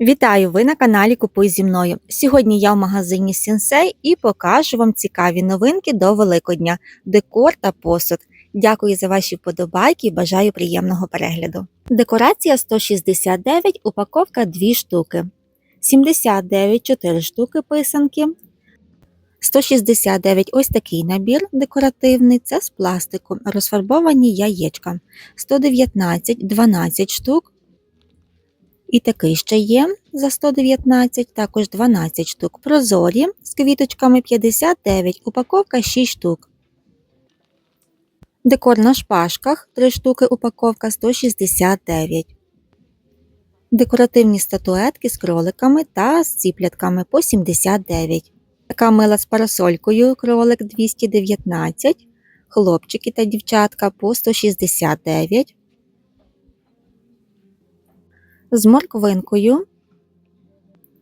Вітаю! Ви на каналі Купуй зі мною. Сьогодні я в магазині Сінсей і покажу вам цікаві новинки до Великодня, декор та посуд. Дякую за ваші вподобайки і бажаю приємного перегляду. Декорація 169, упаковка 2 штуки. 79 4 штуки писанки. 169 ось такий набір декоративний, це з пластику, розфарбовані яєчка. 119 12 штук. І такий ще є за 119, також 12 штук. Прозорі з квіточками 59, упаковка 6 штук. Декор на шпажках 3 штуки, упаковка 169. Декоративні статуетки з кроликами та з ціплятками по 79. Така мила з парасолькою кролик 219, хлопчики та дівчатка по 169 з морквинкою.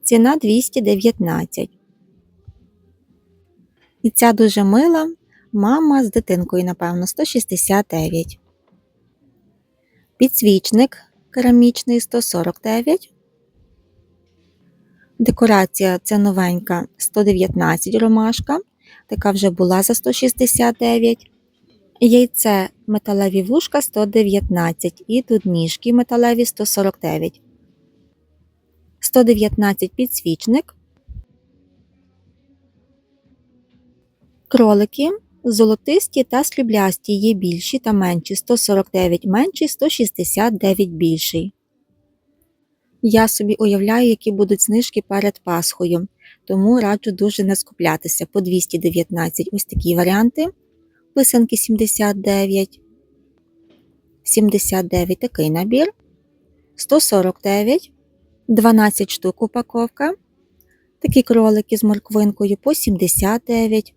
Ціна 219. І ця дуже мила мама з дитинкою, напевно, 169. Підсвічник керамічний 149. Декорація ця новенька 119 ромашка. Така вже була за 169. Яйце металеві вушка 119 і тут ніжки металеві 149. 119 підсвічник. Кролики золотисті та сріблясті є більші та менші 149 менший, 169 більший. Я собі уявляю, які будуть знижки перед Пасхою, тому раджу дуже не скуплятися по 219 ось такі варіанти писанки 79, 79 такий набір, 149, 12 штук упаковка. Такі кролики з морквинкою по 79,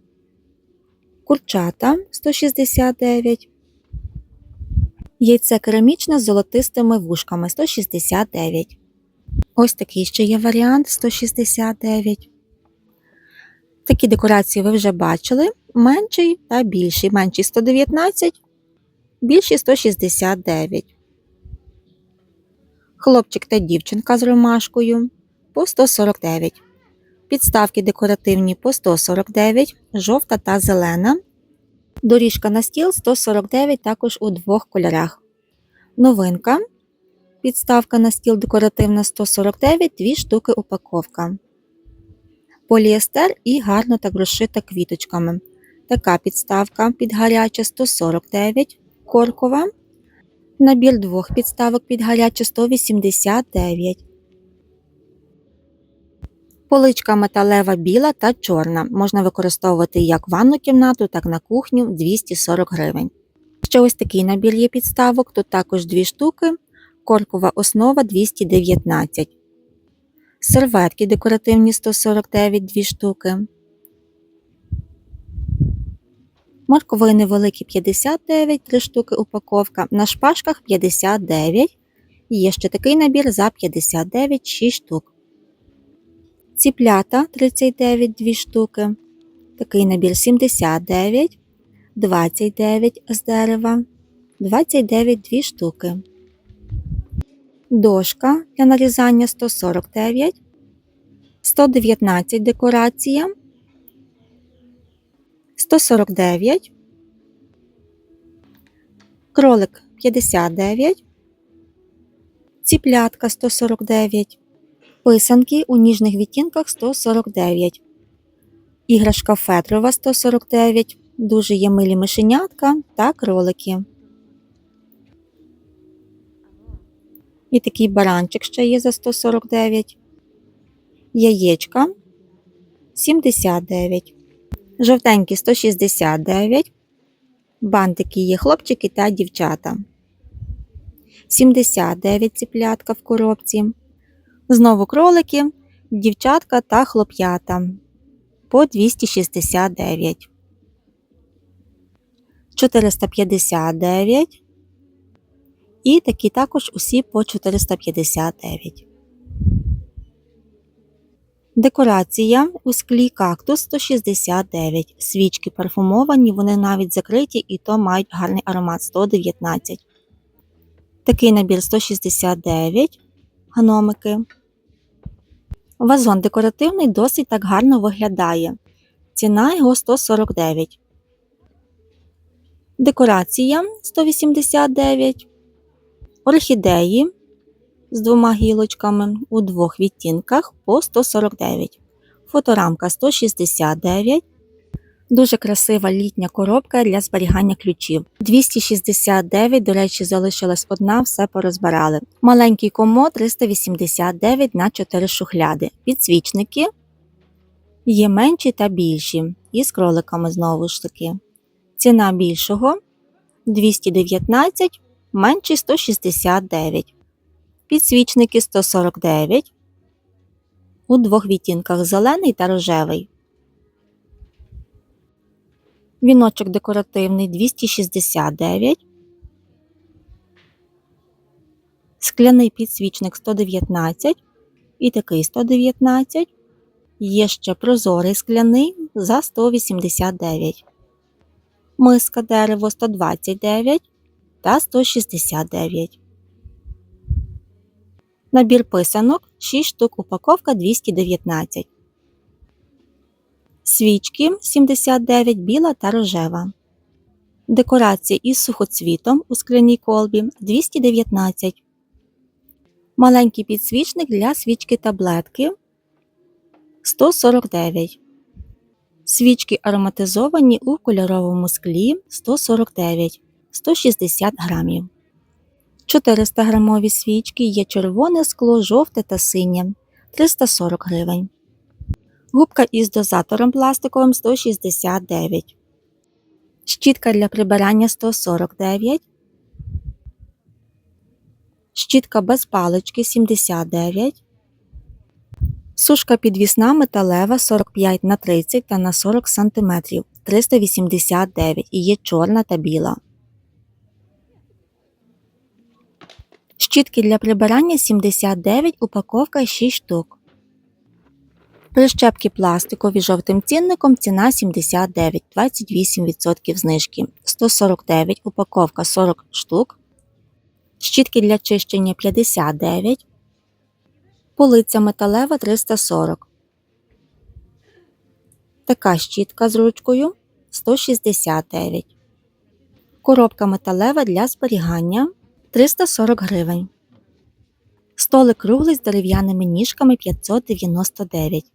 курчата 169, яйце керамічне з золотистими вушками 169. Ось такий ще є варіант 169. Такі декорації ви вже бачили менший та більший. Менший 119, більший 169. Хлопчик та дівчинка з ромашкою по 149. Підставки декоративні по 149, жовта та зелена. Доріжка на стіл 149 також у двох кольорах. Новинка. Підставка на стіл декоративна 149, дві штуки упаковка. Поліестер і гарно так розшита квіточками. Така підставка під гаряче 149, коркова. Набір двох підставок під гаряче 189. Поличка металева біла та чорна. Можна використовувати як ванну кімнату, так і на кухню 240 гривень. Ще ось такий набір є підставок, тут також дві штуки, коркова основа 219. Серветки декоративні 149 2 штуки. Морковини великі 59, 3 штуки упаковка. На шпажках 59. І є ще такий набір за 59 6 штук. Ціплята 39 2 штуки. Такий набір 79, 29 з дерева, 29 2 штуки. Дошка для нарізання 149, 119 декорація. 149, кролик 59, ціплятка 149, писанки у ніжних відтінках 149, іграшка фетрова 149, дуже є милі мишенятка та кролики. І такий баранчик ще є за 149, яєчка 79. Жовтенькі 169. Бантики є хлопчики та дівчата. 79 ціплятка в коробці. Знову кролики, дівчатка та хлоп'ята по 269. 459. І такі також усі по 459. Декорація у склі кактус 169. Свічки парфумовані, вони навіть закриті і то мають гарний аромат 119. Такий набір 169 гномики. Вазон декоративний досить так гарно виглядає. Ціна його 149. Декорація 189. Орхідеї з двома гілочками у двох відтінках по 149. Фоторамка 169. Дуже красива літня коробка для зберігання ключів. 269, до речі, залишилась одна, все порозбирали. Маленький комод 389 на 4 шухляди. Підсвічники є менші та більші. І з кроликами знову ж таки. Ціна більшого 219, менший 169. Підсвічники 149. У двох відтінках зелений та рожевий. Віночок декоративний 269. Скляний підсвічник 119 і такий 119. Є ще прозорий скляний за 189. Миска дерево 129 та 169. Набір писанок 6 штук упаковка 219. Свічки 79 біла та рожева. Декорація із сухоцвітом у скляній колбі 219. Маленький підсвічник для свічки таблетки 149. Свічки ароматизовані у кольоровому склі 149 160 грамів. 400 грамові свічки є червоне скло, жовте та синє 340 гривень. Губка із дозатором пластиковим 169. Щітка для прибирання 149. Щітка без палички 79. Сушка підвісна металева 45 на 30 та на 40 см 389 і є чорна та біла. Щітки для прибирання 79, упаковка 6 штук. Прищепки пластикові жовтим цінником ціна 79, 28% знижки. 149, упаковка 40 штук. Щітки для чищення 59. Полиця металева 340. Така щітка з ручкою 169. Коробка металева для зберігання 340 гривень. Столик круглий з дерев'яними ніжками 599.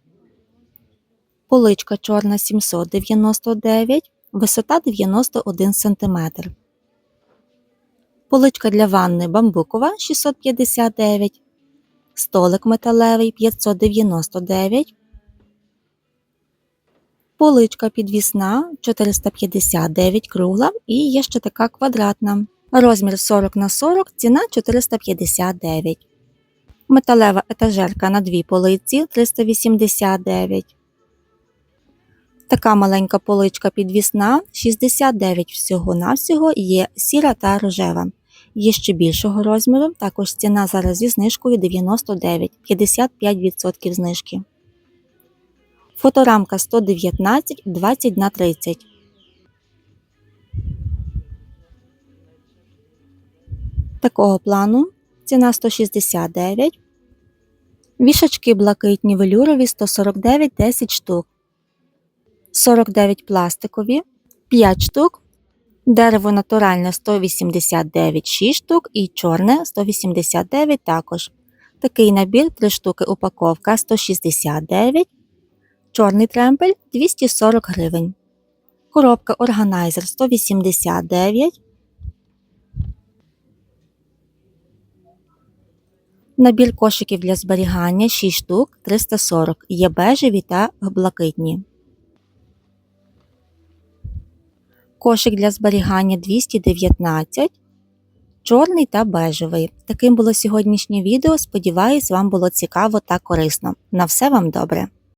Поличка чорна 799, висота 91 см. Поличка для ванни бамбукова 659, столик металевий 599, поличка підвісна 459 кругла і є ще така квадратна. Розмір 40 на 40, ціна 459. Металева етажерка на дві полиці 389. Така маленька поличка підвісна 69 всього-навсього є сіра та рожева. Є ще більшого розміру, також ціна зараз зі знижкою 99, 55% знижки. Фоторамка 119 20 на 30. Такого плану ціна 169. Вішачки блакитні велюрові 149 10 штук. 49 пластикові, 5 штук, дерево натуральне 189 6 штук і чорне 189 також. Такий набір 3 штуки упаковка 169, чорний тремпель 240 гривень. Коробка органайзер 189. Набір кошиків для зберігання 6 штук 340 є бежеві та блакитні. Кошик для зберігання 219, чорний та бежевий. Таким було сьогоднішнє відео. Сподіваюсь, вам було цікаво та корисно. На все вам добре!